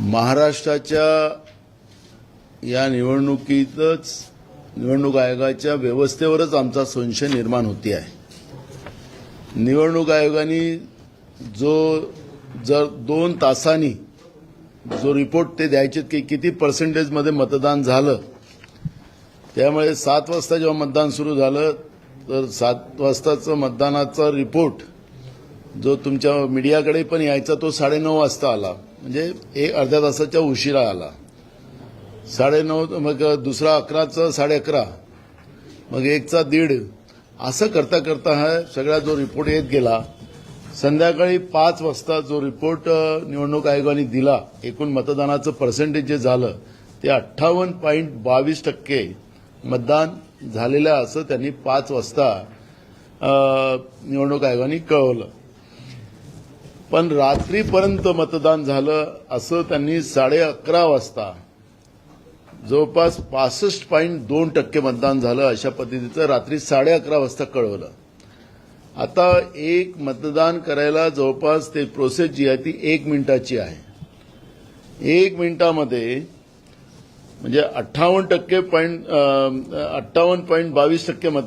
महाराष्ट्राच्या या निवडणुकीतच निवडणूक आयोगाच्या व्यवस्थेवरच आमचा संशय निर्माण होते आहे. निवडणूक आयोगाने जो जर दोन तासांनी जो रिपोर्ट ते द्यायचे की किती पर्सेंटेजमध्ये मतदान झालं त्यामुळे सात वाजता जेव्हा मतदान सुरू झालं तर सात वाजताचं मतदानाचा रिपोर्ट जो तुमच्या मीडियाकडे पण यायचा तो साडेनऊ वाजता आला. म्हणजे एक अर्ध्या तासाच्या उशिरा आला. साडेनऊ मग दुसरा अकराचा साडे अकरा मग एकचा दीड. असं करता करता हा सगळा जो रिपोर्ट येत गेला संध्याकाळी पाच वाजता जो रिपोर्ट निवडणूक आयोगाने दिला एकूण मतदानाचं पर्सेंटेज जे झालं ते अठ्ठावन्न पॉईंट बावीस टक्के मतदान झालेलं असं त्यांनी पाच वाजता निवडणूक आयोगाने कळवलं. पण रात्रीपर्यंत मतदान झालं असं त्यांनी साडे अकरा वाजता जवळपास पासष्ट पॉईंट दोन टक्के मतदान झालं अशा पद्धतीचं रात्री साडे अकरा वाजता कळवलं. आता एक मतदान करायला जवळपास ते प्रोसेस जी आहे ती एक मिनिटाची आहे. एक मिनिटामध्ये म्हणजे अठ्ठावन्न टक्के पॉईंट अठ्ठावन्न पॉईंट बावीस टक्के मत